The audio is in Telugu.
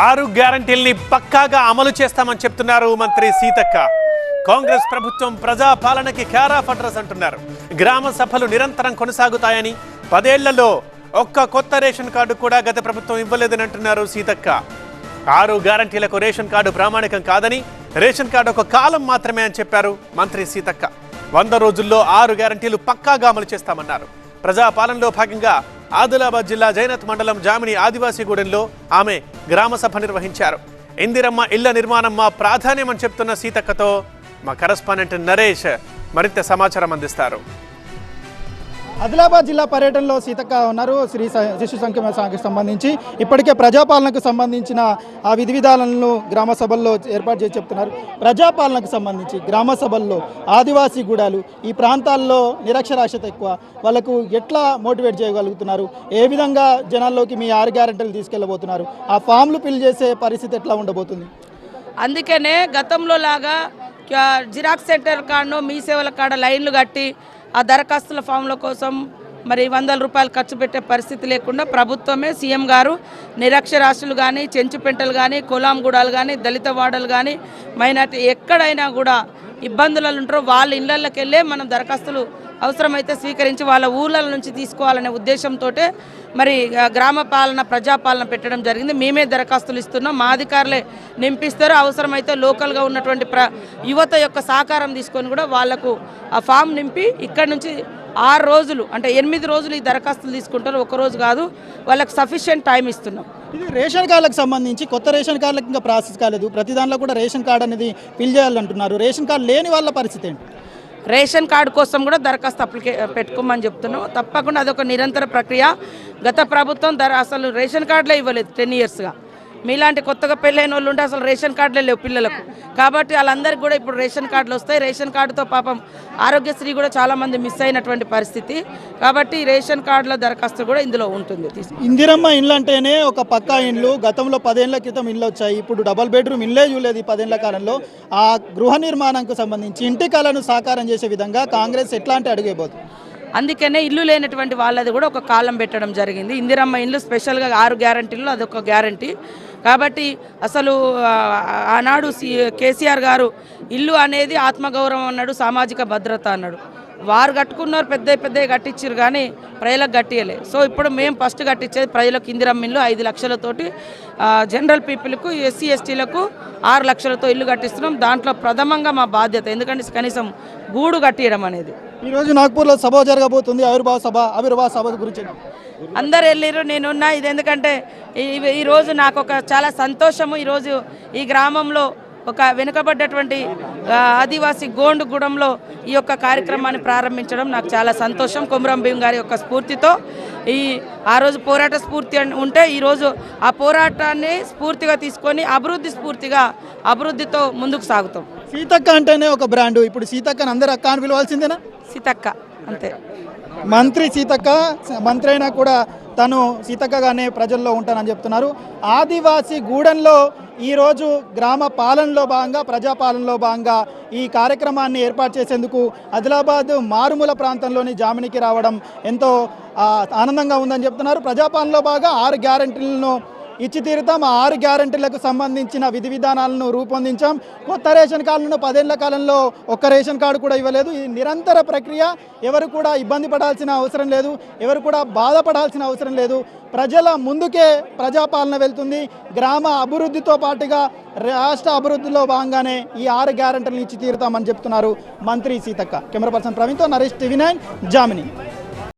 ఆరు గ్యారంటీల్ని పక్కాగా అమలు చేస్తామని చెప్తున్నారు మంత్రి సీతక్క. కాంగ్రెస్ ప్రభుత్వం ప్రజా పాలనకి క్యారా అంటున్నారు. గ్రామ సభలు నిరంతరం కొనసాగుతాయని పదేళ్ళలో ఒక్క కొత్త రేషన్ కార్డు కూడా గత ప్రభుత్వం ఇవ్వలేదని అంటున్నారు సీతక్క. ఆరు గ్యారంటీలకు రేషన్ కార్డు ప్రామాణికం కాదని రేషన్ కార్డు ఒక కాలం మాత్రమే అని చెప్పారు మంత్రి సీతక్క. వంద రోజుల్లో ఆరు గ్యారంటీలు పక్కాగా అమలు చేస్తామన్నారు. ప్రజా పాలనలో భాగంగా ఆదిలాబాద్ జిల్లా జైనత్ మండలం జామిని ఆదివాసీగూడెంలో ఆమె గ్రామ సభ నిర్వహించారు. ఇందిరమ్మ ఇళ్ళ నిర్మాణం మా ప్రాధాన్యమని చెప్తున్న సీతక్కతో మా కరస్పాండెంట్ నరేష్ మరింత సమాచారం అందిస్తారు. ఆదిలాబాద్ జిల్లా పర్యటనలో సీతక్క ఉన్నారు. శ్రీ శిశు సంక్షేమ శాఖకు సంబంధించి ఇప్పటికే ప్రజాపాలనకు సంబంధించిన ఆ విధి విధానాలను గ్రామ సభల్లో ఏర్పాటు చేసి చెప్తున్నారు. ప్రజాపాలనకు సంబంధించి గ్రామ సభల్లో ఆదివాసీ గూడాలు ఈ ప్రాంతాల్లో నిరక్షరాస్యత ఎక్కువ. వాళ్ళకు ఎట్లా మోటివేట్ చేయగలుగుతున్నారు? ఏ విధంగా జనాల్లోకి మీ ఆరు గ్యారెంటీలు తీసుకెళ్ళబోతున్నారు? ఆ ఫామ్లు ఫిల్ చేసే పరిస్థితి ఎట్లా ఉండబోతుంది? అందుకనే గతంలో లాగా జిరాక్స్ సెంటర్ కాడనో మీ సేవల కాడ లైన్లు కట్టి ఆ దరఖాస్తుల ఫామ్ల కోసం మరి వందల రూపాయలు ఖర్చు పెట్టే పరిస్థితి లేకుండా ప్రభుత్వమే సీఎం గారు నిరక్షరాస్యులు కానీ చెంచుపెంటలు కానీ కులాంగూడాలు కానీ దళిత వాడలు కానీ మైనార్టీ ఎక్కడైనా కూడా ఇబ్బందులలో ఉంటారో వాళ్ళ ఇళ్ళకి వెళ్ళే మనం దరఖాస్తులు అవసరమైతే స్వీకరించి వాళ్ళ ఊళ్ళ నుంచి తీసుకోవాలనే ఉద్దేశంతో మరి గ్రామ పాలన ప్రజాపాలన పెట్టడం జరిగింది. మేమే దరఖాస్తులు ఇస్తున్నాం. మా అధికారులే నింపిస్తారు. అవసరమైతే లోకల్గా ఉన్నటువంటి ప్ర యువత యొక్క సహకారం తీసుకొని కూడా వాళ్ళకు ఆ ఫామ్ నింపి ఇక్కడ నుంచి ఆరు రోజులు అంటే ఎనిమిది రోజులు ఈ దరఖాస్తులు తీసుకుంటారు. ఒక రోజు కాదు వాళ్ళకి సఫిషియెంట్ టైం ఇస్తున్నాం. ఇది రేషన్ కార్డులకు సంబంధించి కొత్త రేషన్ కార్డులకు ఇంకా ప్రాసెస్ కాలేదు. ప్రతి దాంట్లో కూడా రేషన్ కార్డు అనేది ఫిల్ చేయాలంటున్నారు. రేషన్ కార్డు లేని వాళ్ళ పరిస్థితి ఏంటి? రేషన్ కార్డు కోసం కూడా దరఖాస్తు అప్లికే పెట్టుకోమని చెప్తున్నాం తప్పకుండా అదొక నిరంతర ప్రక్రియ. గత ప్రభుత్వం దర అసలు రేషన్ కార్డులే ఇవ్వలేదు టెన్ ఇయర్స్గా. మీలాంటి కొత్తగా పెళ్ళైన వాళ్ళు ఉంటే అసలు రేషన్ కార్డులే లేవు పిల్లలకు. కాబట్టి వాళ్ళందరికీ కూడా ఇప్పుడు రేషన్ కార్డులు వస్తాయి. రేషన్ కార్డుతో పాపం ఆరోగ్యశ్రీ కూడా చాలామంది మిస్ అయినటువంటి పరిస్థితి. కాబట్టి రేషన్ కార్డుల దరఖాస్తు కూడా ఇందులో ఉంటుంది. ఇందిరమ్మ ఇండ్లు అంటేనే ఒక పక్కా ఇండ్లు. గతంలో పదేళ్ళ క్రితం ఇండ్లు వచ్చాయి. ఇప్పుడు డబల్ బెడ్రూమ్ ఇల్లే చూడలేదు ఈ పదేళ్ళ కాలంలో. ఆ గృహ నిర్మాణంకు సంబంధించి ఇంటి కళను సాకారం చేసే విధంగా కాంగ్రెస్ ఎట్లాంటి అడుగేబోతుంది అందుకనే ఇల్లు లేనటువంటి వాళ్ళది కూడా ఒక కాలం పెట్టడం జరిగింది. ఇందిరమ్మ ఇల్లు స్పెషల్గా ఆరు గ్యారంటీలు అదొక గ్యారంటీ. కాబట్టి అసలు ఆనాడు సి కేసీఆర్ గారు ఇల్లు అనేది ఆత్మగౌరవం అన్నాడు సామాజిక భద్రత అన్నాడు. వారు కట్టుకున్నారు పెద్ద పెద్ద కట్టించారు కానీ ప్రజలకు కట్టియలే. సో ఇప్పుడు మేము ఫస్ట్ కట్టించేది ప్రజలకు ఇందిరమ్మ ఇల్లు ఐదు లక్షలతోటి జనరల్ పీపుల్కు ఎస్సీ ఎస్టీలకు ఆరు లక్షలతో ఇల్లు కట్టిస్తున్నాం. దాంట్లో ప్రథమంగా మా బాధ్యత ఎందుకంటే కనీసం గూడు కట్టియడం అనేది. ఈరోజు నాగ్పూర్లో సభ జరగబోతుంది ఆవిర్భావ సభ ఆవిర్భావ సభ గురించి. అందరు వెళ్ళిర్రు నేనున్నా ఇది ఎందుకంటే ఈ- ఈరోజు నాకు ఒక చాలా సంతోషము. ఈరోజు ఈ గ్రామంలో ఒక వెనుకబడ్డటువంటి ఆదివాసీ గోండు గూడెంలో ఈ యొక్క కార్యక్రమాన్ని ప్రారంభించడం నాకు చాలా సంతోషం. కొమరం భీం గారి యొక్క స్ఫూర్తితో ఈ ఆ రోజు పోరాట స్ఫూర్తి అన్- ఉంటే ఈరోజు ఆ పోరాటాన్ని స్ఫూర్తిగా తీసుకొని అభివృద్ధి స్ఫూర్తిగా అభివృద్ధితో ముందుకు సాగుతాం. సీతక్క అంటేనే ఒక బ్రాండు. ఇప్పుడు సీతక్కని అందరూ అక్క అని పిలవాల్సిందేనా? సీతక్క అంతే. మంత్రి సీతక్క మంత్రి అయినా కూడా తను సీతక్కగానే ప్రజల్లో ఉంటానని చెప్తున్నారు. ఆదివాసీ గూడెంలో ఈరోజు గ్రామ పాలనలో భాగంగా ప్రజాపాలనలో భాగంగా ఈ కార్యక్రమాన్ని ఏర్పాటు చేసేందుకు ఆదిలాబాద్ మారుమూల ప్రాంతంలోని జామినికి రావడం ఎంతో ఆనందంగా ఉందని చెప్తున్నారు. ప్రజాపాలనలో భాగంగా ఆరు గ్యారంటీలను ఇచ్చి తీరుతాం. ఆరు గ్యారంటీలకు సంబంధించిన విధి విధానాలను రూపొందించాం. కొత్త రేషన్ కార్డులను పదేళ్ళ కాలంలో ఒక్క రేషన్ కార్డు కూడా ఇవ్వలేదు. ఇది నిరంతర ప్రక్రియ ఎవరు కూడా ఇబ్బంది పడాల్సిన అవసరం లేదు. ఎవరు కూడా బాధపడాల్సిన అవసరం లేదు. ప్రజల ముందుకే ప్రజాపాలన వెళ్తుంది. గ్రామ అభివృద్ధితో పాటుగా రాష్ట్ర అభివృద్ధిలో భాగంగానే ఈ ఆరు గ్యారంటీలను ఇచ్చి తీరుతామని చెప్తున్నారు మంత్రి సీతక్క. కెమెరా పర్సన్ ప్రవీణ్తో నరేష్ టీవీ నైన్ జామిని.